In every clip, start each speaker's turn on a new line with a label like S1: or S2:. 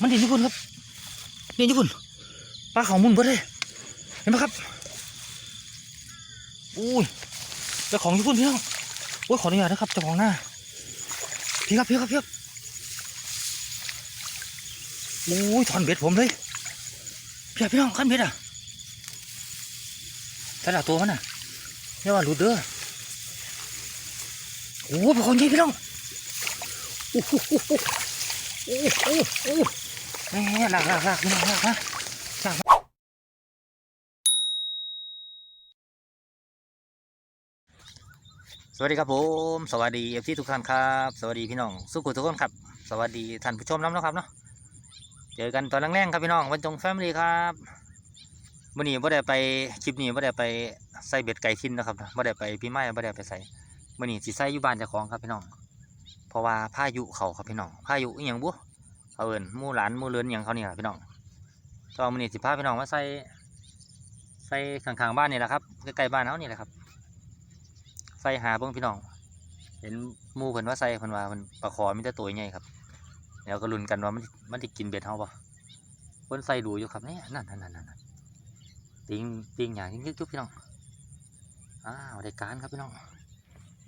S1: มันเด่นญี่ปุ่นครับเด่นญี่ปุ่นปลาเขามุนเบิดเลยเห็นไหมครับอุ้ยเจ้าของญี่ปุ่นพี่น้องโอ้ยขออนุญาตนะครับเจ้าของหน้าพี่ครับพี่ครับพี่ครับอุ้ยถอนเบ็ดผมเลยพี่ครับพี่น้องขั้นเบ็ดอะสลัดตัวมันอะเนี่ยว่าหลุดเด้อโอ้ยเป็นคนใหญ่พี่น้องโอ้โหโอ้โหโอ้โหโอ้โห แม่หลักหลักหลักพี่หลักนะหลักสวัสดีครับผม สวัสดีเอฟซีทุกท่านครับ สวัสดีพี่น้อง สุขุทุกคนครับ สวัสดีท่านผู้ชมน้ำนะครับเนาะ เจอกันตอนแรกๆครับพี่น้องวันจงแฟมิลี่ครับวันนี้ไ่ได้ไปคลิปนี้ไ่ได้ไปใส่เบ็ดไก่ทิ้นนะครับไ่ได้ไปพี่ไม้ไ่ได้ไปใส่วันนี้สิใส่อยู่บ้านเจ้าของครับพี่น้อง เพราะว่าพายุเขาครับพี่น้องพายุอหย่างบุ เขาเอินมู่หลานมู่เลือนอย่างเขาเนี่แหละพี่น้องตอนวันนี้สิพาพี่น้องมาใส่ใส่ข้างๆบ้านนี่แหละครับใกล้ๆบ้านเขานี่แหละครับ ใส่หาเบิ่งพี่น้อง เห็นมู่เพิ่นว่าใส่เพิ่นว่าเพิ่นปลาคอมีแต่ตัวใหญ่ครับเดี๋ยวก็ลุ้นกันว่ามันมันจะกินเบ็ดเฮาปะเพิ่นใส่ดูอยู่ครับเนี่ยนั่นนั่นนั่นนั่นติงติงอย่างยิ่งยุบพี่น้องอ้าวได้การครับพี่น้อง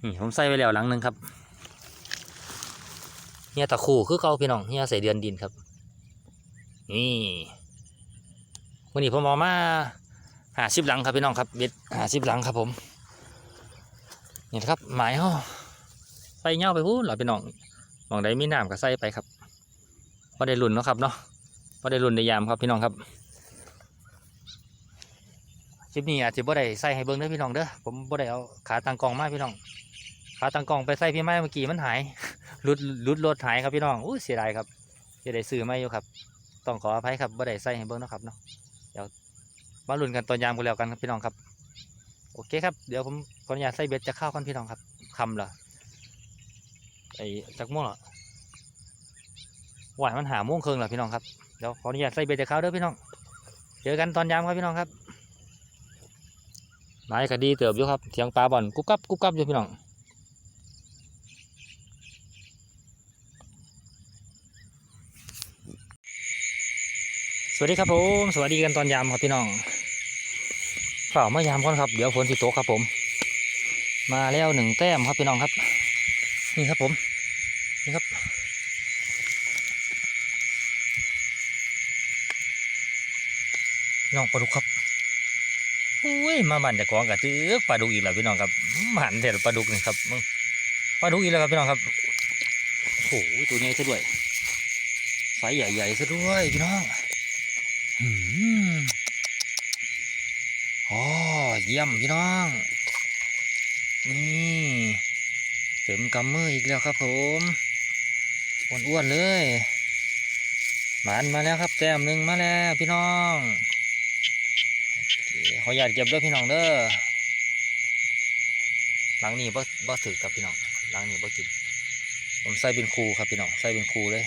S1: นี่ผมใส่ไว้แล้วหลังหนึ่งครับ เฮียตะคู่คือเก่าพี่น้องเฮียใส่เดือนดินครับ นี่วันนี้ผมเอามาหาสิบหลังครับพี่น้องครับเบ็ดหาสิบหลังครับผมนี่ครับหมายห่อใส่เงาไปพูดหรอพี่น้องมองใดมีน้ำก็ใส่ไปครับพอได้รุ่นเนาะครับเนาะพอได้รุ่นได้ยามครับพี่น้องครับคลิปนี้อาจจะบ่ได้ใส่ให้เบิ้งเด้อพี่น้องเด้อผมบ่ได้เอาขาตังกองมาพี่น้อง ขาตั้งกล้องไปใส่พี่ไม้เมื่อกี้มันหายหลุดหลุดรถหายครับพี่น้องอู้เสียดายครับจะได้ซื้อไม่อยู่ครับ ต้องขออภัยครับบ่ได้ใส่ให้เบิ้งนะครับเนาะเดี๋ยวมาลุ้นกันตอนยามกันแล้วกันครับพี่น้องครับ โอเคครับเดี๋ยวผมขออนุญาตใส่เบ็ดจะเข้ากันพี่น้องครับคำเหรอไอ้จักม่วงเหรอหวานมันหาม่วงเคิงเหรอพี่น้องครับเดี๋ยวขออนุญาตใส่เบ็ดจากเข้าเด้อพี่น้องเจอกันตอนยามครับพี่น้องครับไม้ก็ดีเติบอยู่ครับเสียงปลาบ่อนกุ๊บกับกุ๊บกับอยู่พี่น้อง วัสดีครับผมสวัสดีกันตอนยามครับพี่น้องเปล่าเมายามก่อนครับเดี๋ยวฝนสิตกครับผม มาแล้วหนึ่งแต้มครับพี่น้องครับ นี่ครับผม นี่ครับ น้องปลาดุกครับอุ้ยมาบันจากของกระตือปลาดุกอีกแล้วพี่น้องครับหันเด็ดปลาดุกนี่ครับมึงปลาดุกอีกแล้วครับพี่น้องครับโอ้โหตัวนี้ซะด้วยไซส์ใหญ่ๆซะด้วยพี่น้อง อ๋อเยี่ยมพี่น้อง นี่เต็มกำมืออีกแล้วครับผมอ้วนๆเลยหมานมาแล้วครับแต้มหนึ่งมาแล้วพี่น้องขออยาตเก็บด้วยพี่น้องเด้อหลังนี้บ่บ่ถือกับพี่น้องหลังนี้บ่กินผมใส่เป็นครูครับพี่น้องใส่เป็นครูเลย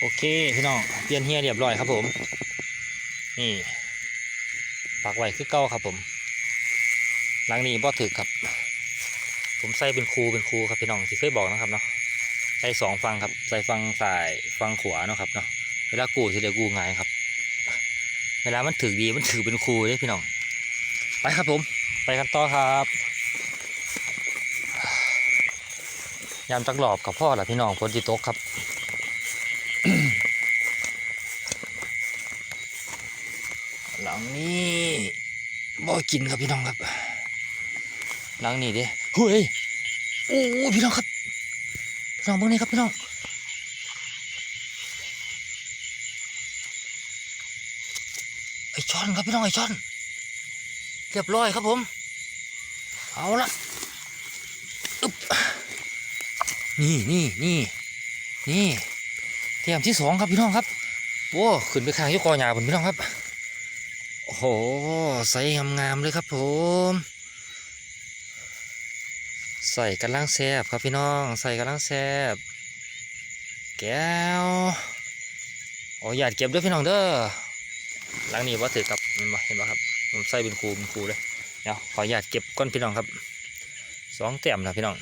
S1: โอเคพี่น้องเปลี่ยนเฮียเรียบร้อยครับผม นี่ปักไว้คือเก้าครับผม หลังนี้บ่ถือครับ ผมใส่เป็นครูเป็นครูครับพี่น้องที่เคยบอกนะครับเนาะใส่สองฟังครับใส่ฟังซ้ายฟังขวาเนาะครับเนาะเวลากูทีเดียวกูหงายครับ เวลามันถือดีมันถือเป็นครูเลยพี่น้อง ไปครับผม ไปกันต่อครับยามจักหลอบกับพ่อแหละพี่น้องฝนจิตกครับ หลังนี้บ่กินครับพี่น้องครับ หลังนี่เด้เฮ้ยโอ้พี่น้องครับพี่น้องเบิ่งนี่ครับพี่น้องไอช่อนครับพี่น้องไอช่อน เรียบร้อยครับผม เอาละอึ๊บนี่นี่นี่นี่เทียมที่สองครับพี่น้องครับโอ้ขึ้นไปข้างยุคอหยาบนพี่น้องครับ โอ้โหใส่งามๆเลยครับผมใส่กำลังแซบครับพี่น้องใส่กำลังแซบแก้วโอ้ยาดเก็บด้วยพี่น้องเด้อหลังนี้ว่าถือกับเห็นปะเห็นปะครับผมใส่เป็นครูเป็นครูเลยเดี๋ยวขออยาดเก็บก้อนพี่น้องครับสองแต้มนะพี่น้อง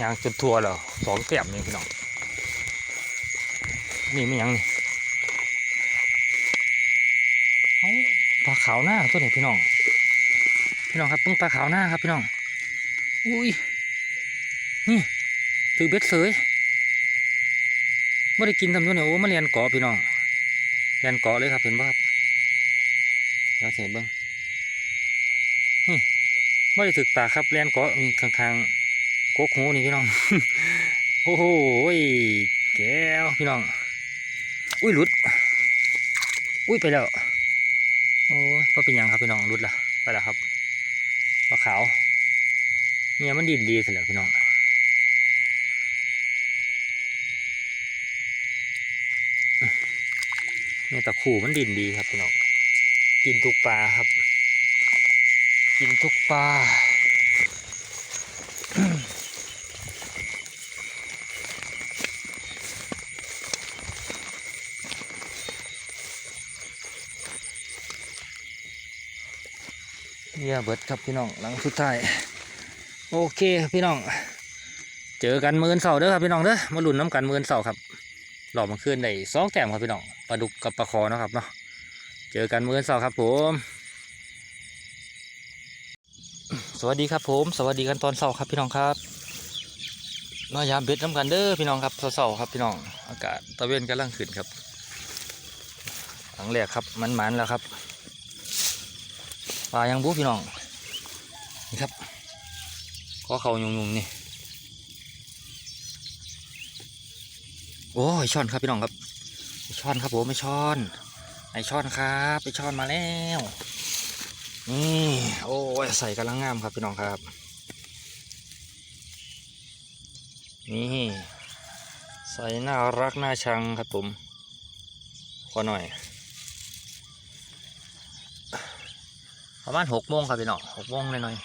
S1: ยางจนทัวแล้วสองแก้มนี่พี่น้อง นี่ไม่ยังนี่เอาปลาขาวหน้าตัวนี้พี่น้อง พี่น้องครับต้องปลาขาวหน้าครับพี่น้อง อุ้ย นี่ถือเบ็ดเสยไม่ได้กินทำตัวเนี่ยโอ้มาเรียนเกาะพี่น้องเรียนเกาะเลยครับเห็นป่ะครับเดี๋ยวเสียเบิ้งนี่ไม่ได้ถึกปากครับเรียนเกาะนี่ข้างๆโกกหูนี่พี่น้อง โอ้โหยแก้วพี่น้อง อุ้ยหลุด อุ้ยไปแล้ว โอ้ยก็เป็นยังครับพี่น้องหลุดละไปแล้วครับปลาขาวเนี่ยมันดินดีสร็จแล้วพี่น้องเนี่ยตะขู่มันดินดีครับพี่น้องกินทุกปลาครับ กินทุกปลา เยี่ยเบิดครับพี่น้องหลังสุดท้ายโอเคพี่น้อง เจอกันมืออนเสาร์เด้อครับพี่น้องเด้อมาหลุนน้ำกันมืออนเสาร์ครับหลอกมันขึ้นได้สองแต้มครับพี่น้องปลาดุกกับปลาคอเนาะครับเนาะเจอกันมืออนเสาร์ครับผม สวัสดีครับผม สวัสดีกันตอนเสาร์ครับพี่น้องครับมายามเบ็ดน้ำกันเด้อพี่น้องครับเสาร์ครับพี่น้อง อากาศตะเวนกำลังขึ้นครับครั้งแรกครับมันๆแล้วครับ ปลายังบุพี่น้อง นี่ครับขอเขายุงๆนี่ โอ้ยช่อนครับพี่น้องครับไอ้ช่อนครับผมไม่ช่อนไอช่อนครับไอช่อนมาแล้วนี่โอ้ยใส่กำลังงามครับพี่น้องครับ นี่ใส่น่ารักน่าชังครับผมขอหน่อย ประมาณหกโมงครับพี่น้องหกโมงหน่อย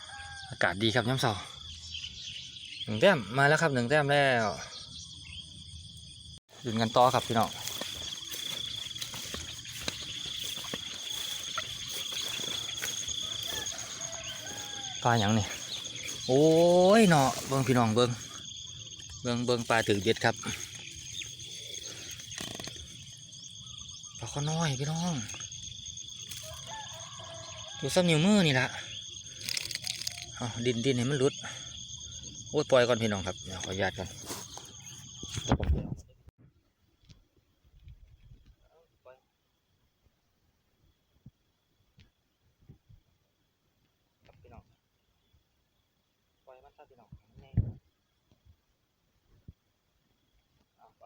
S1: ๆอากาศดีครับย้ำเสาหนึ่งแต้มมาแล้วครับหนึ่งแต้มแล้วยืนกันต่อครับพี่น้องปลาอย่างนี่โอ้ยเนาะเบิ้งพี่น้องเบิ้งเบิ้งเบิ้งปลาถือเบ็ดครับปลาข้อน้อยพี่น้อง ดูซ้ำนิ้วมือนี่ละดินดินให้มันหลุดโอ้ยปล่อยก่อนพี่น้องครับเดี๋ยวขออนุญาตก่อนครับพี่น้องปล่อยมันซะพี่น้องแน่เอาไป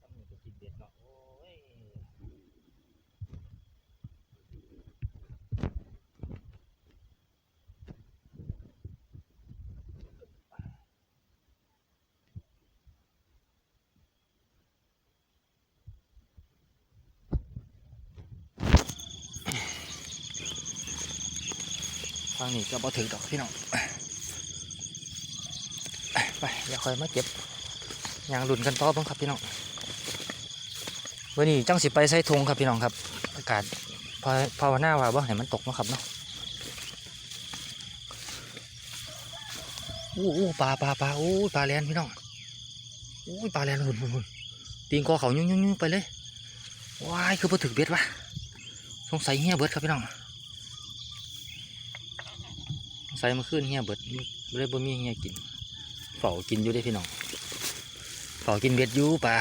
S1: ซ้ำนิ้วก็กินเด็ดเนาะโอ้ย ทางนี้ก็บ่ถึงดอกพี่น้องไปอย่าคอยมาเก็บยางหลุนกันต่อเบ้างครับพี่น้องวันนี้จังสิไปใส่ทงครับพี่น้องครับ อากาศภาภาวนาว่าบ่ให้มันตกเนาะครับเนาะอู้อู้ปลาปลาปลาอู้ปลาแลนพี่น้องอู้ปลาแลนหุ่นหุ่นหุ่นตีนคอเขายุ่งยุ่งยุ่งไปเลยว้ายคือบ่ถึกเบ็ดวะสงสัยเหี้ยเบิดครับพี่น้อง ใส่มาขึ้นเฮียเบิดไม่ได้บ่มีเฮียกินเฝ้ากินอยู่ได้พี่น้องเฝ้ากินเบ็ดอยู่ป่า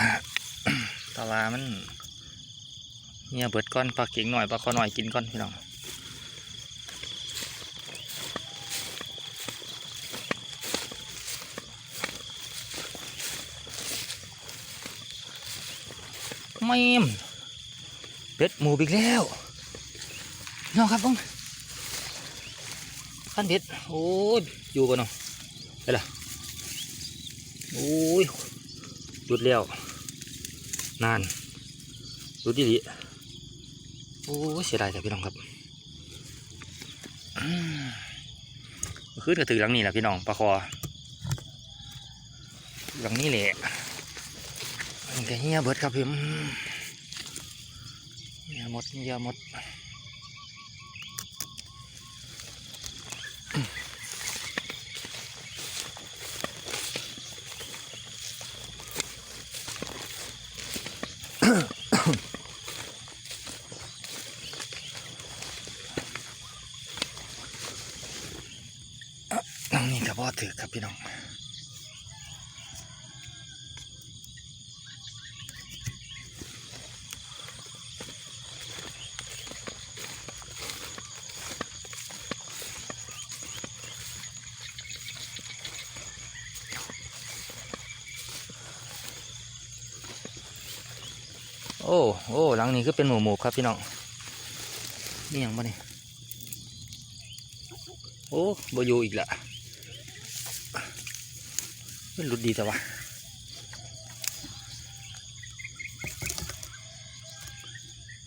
S1: ตว่ามันเฮียเบิดก้อนปลาเก่งหน่อยปลาคอหน่อยกินก้อนพี่น้องไม่เป็ดหมูอีกแล้วน้องครับผม ขั้นเพชรโอ้ยอยู่กันเนาะไปละโอ้ยหยุดแล้วนานหยุดดีดีโอ้ยเสียดายแต่พี่น้องครับอืมขึ้นกระตือหลังนี่แหละพี่น้องปลาคอหลังนี้แหละมันก็เฮียเบิดครับพี่มเฮียหมดเฮียหมด ถือครับพี่น้องโอ้โอ้หลังนี้ก็เป็นหมูหมูครับพี่น้องนี่ยังบ่เนี่ยโอ้บอยู่อีกละ มันหลุดดีแต่ว่า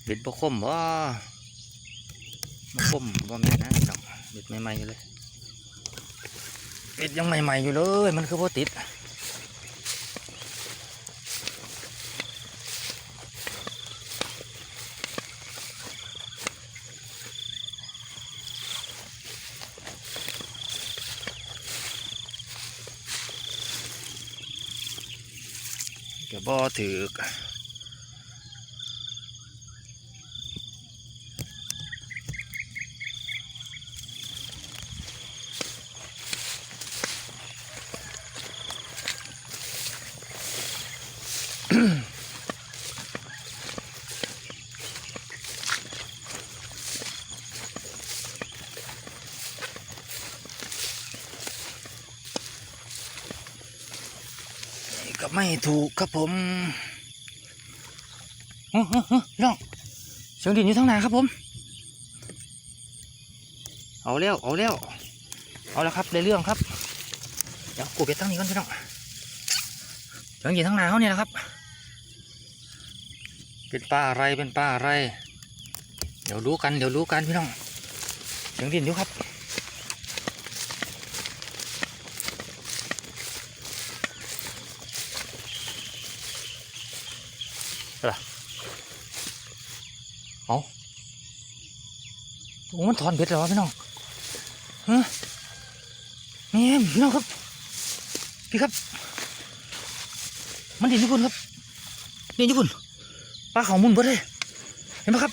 S1: เบ็ดบกคมว่าบคมว่าแม่นะเบ็ดใหม่ๆอยู่เลยเบ็ดยังใหม่ๆอยู่เลย มันคือพอติด บ่ถือ ก็ไม่ถูกครับผมเฮ้ยเฮ้ยเฮ้ยพี่น้องเสียงดินอยู่ทางไหนครับผม เอาแล้วเอาแล้วเอาแล้วครับได้เรื่องครับ เดี๋ยวกูไปตั้งนี้ก่อนพี่น้องเสียงดินทางไหนเขาเนี่ยนะครับ เป็นป้าอะไรเป็นป้าอะไร เดี๋ยวรู้กันเดี๋ยวรู้กันพี่น้องเสียงดินอยู่ครับ เอาโอ้มันถอนเบ็ดแล้ววะพี่น้องฮะนี่พี่น้องครับ พี่ครับ มันเด่นญี่ปุ่นครับเด่นญี่ปุ่นปลาเขามุนเบิดเลยเห็นไหมครับ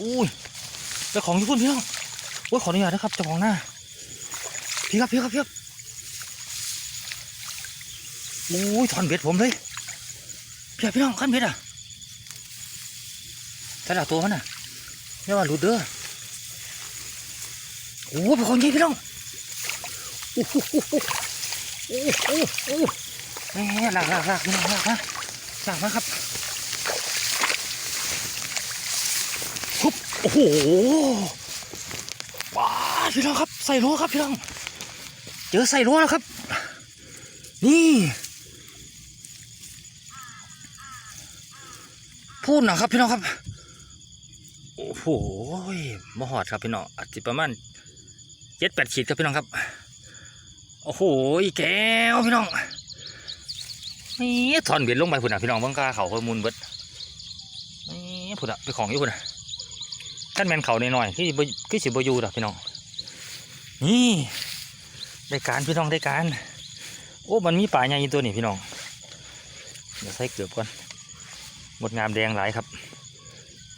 S1: อุ้ยเป็นของญี่ปุ่นพี่น้องโอ้ยขออนุญาตนะครับเจ้าของหน้า พี่ครับพี่ครับพี่ครับอุ้ยถอนเบ็ดผมเลย พี่ครับพี่น้องขั้นเบ็ดอะแต่ละตัวมันน่ะไม่ว่าหลุดเด้อโอ้เป็นคนใหญ่พี่น้องโอ้โหโอ้โหโอ้โหแหมหลากหลากหลากพี่น้องหลากนะหลากนะครับฮึบโอ้โหว้าพี่น้องครับใส่รั้วครับพี่น้องเจอใส่รั้วแล้วครับ นี่ พูดนะครับพี่น้องครับ โอ้โหมหอดครับพี่น้องอาจจะประมาณเจ็ดแปดขีดครับพี่น้องครับ โอ้โหแก้วพี่น้องนี่ถอนเบียดลงไปพุ่นอะพี่น้องบังกาเขาเพิ่มมูลเบิดนี่พุ่นอะไปของอยู่พุ่นอะท่านแมนเขาหน่อยๆที่บ่ที่สิบอยู่ดอพี่น้อง นี่ได้การพี่น้องได้การ โอ้ มันมีป่าใหญ่ยู่ตัวนี้พี่น้อง เดี๋ยวใส่เกลือบก่อน หมดงามแดงหลายครับ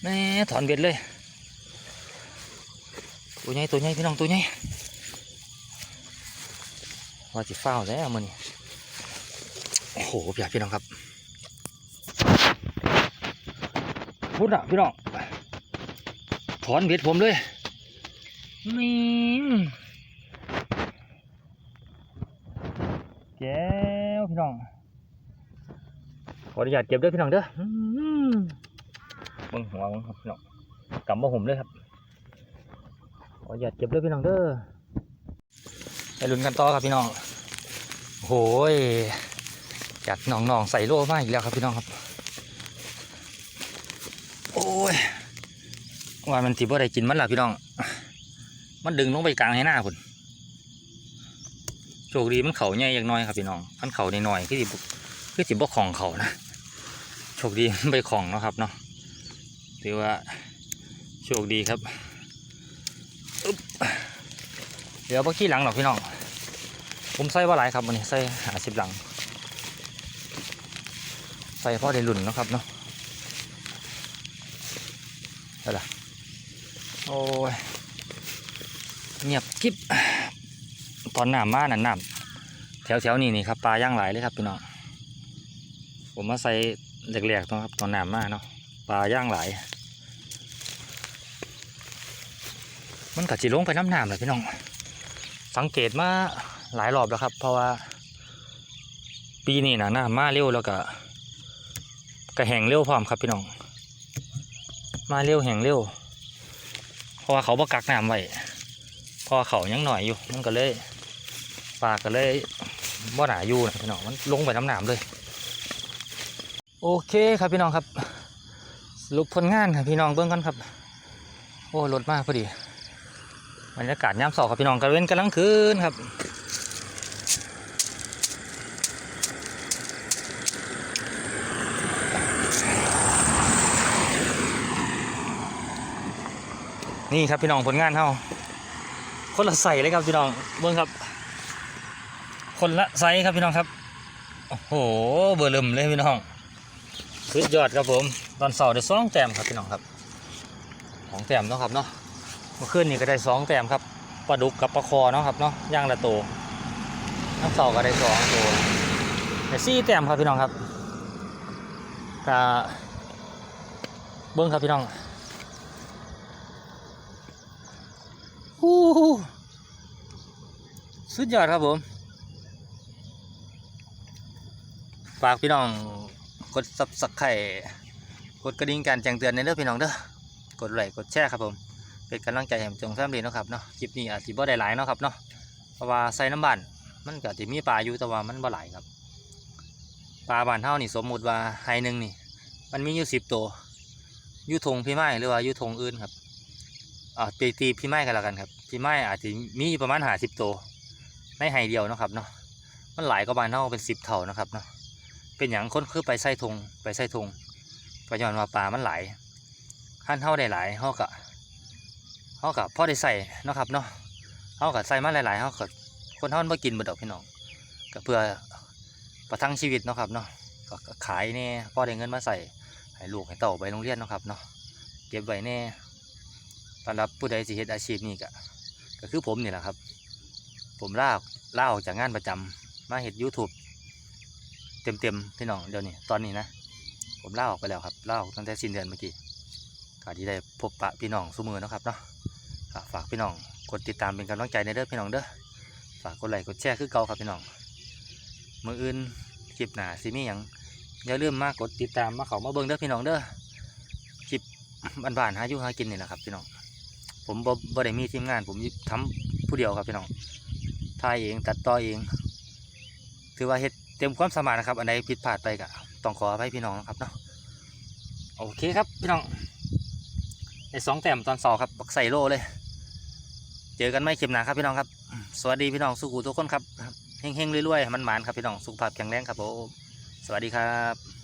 S1: แม่ถอนเบ็ดเลย ตัวใหญ่ตัวใหญ่พี่น้องตัวใหญ่ว่าจะเฝ้าแล้วมันโอ้โหพี่พี่น้องครับพุดอะพี่น้องถอนเบ็ดผมเลยนี่แก้วพี่น้อง ขออนุญาตเก็บเด้วยพี่น้องเด้ออืมเบิ่งหัวเบิ่งครับพี่น้องกำมาห่มเลยครับ ขอหยาดเก็บเลยพี่น้องเด้อไปลุ้นกันต่อครับพี่น้องโอ้ยจากหนองนองๆใส่โล่มาอีกแล้วครับพี่น้องครับ โอ้ยว่ามันติบ่ได้กินมันล่ะพี่น้อง มันดึงลงไปกลางให้หน้าคุณโชคดีมันเข่าใหญ่อย่างน้อยครับพี่น้อง มันเข่าน้อยๆ คือสิบ่ของเขานะโชคดีมันไปของเนาะครับเนาะถือว่าโชคดีครับเดี๋ยวพวกขี้หลังหรอกพี่น้องผมใส่ว่าหลายครับวันนี้ใส่หาสิบหลัง ใส่พ่อได้รุ่นนะครับเนาะอะไรล่ะโอ้ยเงียบกิ๊บอนหน้ำมานั่นน้ำแถวแถวๆนี้นี่ครับปลาย่างหลายเลยครับพี่น้อง ผมมาใส่แหลกๆตรงครับตอนน้ำมากเนาะปลาย่างหลาย มันกัดจีลงไปน้ำหน้ำเลยพี่น้อง สังเกตมาหลายรอบแล้วครับ เพราะว่า ปีนี้นะหน้ำมาเร็วแล้วก็กระแหงเร็วพร้อมครับพี่น้อง มาเร็วแหงเร็วเพราะว่าเขาบกักน้ำไว้เพราะเขายังหน่อยอยู่มันก็เลยปลาก็เลยบ่หนาอยู่นะพี่น้องมันลงไปน้ำหน้ำเลย โอเคครับพี่น้องครับสรุปผลงานครับพี่น้องเบื้องกันครับ โอ้รถมากพอดีบรรยากาศยามสาครับพี่น้องกระเว้นกำลังคืนครับนี่ครับพี่น้องผลงานเฮาคนละใส่เลยครับพี่น้องเบิ้งครับ คนละไซส์ครับพี่น้องครับ โอ้โหเบอร์เริ่มเลยพี่น้อง สุดยอดครับผม ตอนเสาร์ได้สองแต้มครับพี่น้องครับสองแต้มเนาะครับเนาะเมื่อคืนนี่ก็ได้สองแต้มครับปลาดุกกับปลาคอเนาะครับเนาะย่างละโตน้ำเสาร์ก็ได้สองตัวได้สี่แต้มครับพี่น้องครับกะเบิ้งครับพี่น้องฮู้ฮู้สุดยอดครับผม ฝากพี่น้อง กดซับสไครต์กดกระดิ่งการแจ้งเตือนในเรื่องพี่น้องเด้อกดไลค์กดแชร์ครับผมเป็นกำลังใจให้ผมจงแฟมเลีเนะครับเนาะคลิปนี้อาจจะบ่ได้หลายเนาะครับเนาะเพราะว่าใส่น้ำบ้านมันก็จะมีปลาอยู่แต่ว่ามันบ่หลายครับปลาบานเฮานี่สมมุติว่าไฮหนึ่งนี่ มันมีอยู่สิบตัวยูทงพี่ไม้หรือว่ายูทงอื่นครับอ่าตีตีพี่ไม้กันล้วกันครับพี่ไม้อาจจะมีประมาณหาสิบตัวในไฮเดียวนะครับเนาะมันหลายก็บานเท่าเป็นสิบเท่านะครับเนาะ เป็นอย่างคนคือไปใส่ธงไปใส่ธงก็ย้อนว่าปลามันหลายขั้นเท่าได้หลายเท่ากับเท่ากับพ่อได้ใส่เนาะครับเนาะเท่ากับใส่มาหลายๆเท่ากับคนเท่ามันบ่กินบ่ดอกพี่น้องก็เพื่อประทังชีวิตเนาะครับเนาะก็ขายแน่พ่อได้เงินมาใส่ให้ลูกให้เต่าไปโรงเรียนเนาะครับเนาะเก็บไว้แน่สำหรับผู้ใดสิเฮ็ดอาชีพนี้ก็ก็คือผมนี่แหละครับ ผมล่าล่าออกจากงานประจำมาเฮ็ด YouTube เต็มเต็มๆพี่น้องเดี๋ยวนี้ตอนนี้นะ ผมล่าออกไปแล้วครับล่าออกตั้งแต่สิ้นเดือนเมื่อกี้ก็ที่ได้พบปะพี่น้องสุมือนะครับเนาะฝากพี่น้องกดติดตามเป็นกำลังใจในเด้อพี่น้องเด้อฝากกดไลค์กดแชร์คือเก่าครับพี่น้องมืออื่นคลิปหนาสิมีหยังอย่าลืมมากดติดตามมาเขามาเบิ่งเด้อพี่น้องเด้อบ้านๆหาอยู่หากินนี่แหละครับพี่น้องผมบ่บได้มีทีมงาน ผมทำผู้เดียวครับพี่น้องถ่ายเองตัดต่อเอง ถือว่าเฮ็ด เต็มความสามารถนะครับ อันใดผิดพลาดไปก็ต้องขออภัยพี่น้องนะครับเนาะโอเคครับพี่น้องได้สองแต้มตอนสองครับบักใส่โลเลย เจอกันไม่เข็มหนาครับพี่น้องครับ สวัสดีพี่น้องสุขุทุกคนครับเฮงๆรวยๆมันหมานครับพี่น้องสุขภาพแข็งแรงครับผมสวัสดีครับ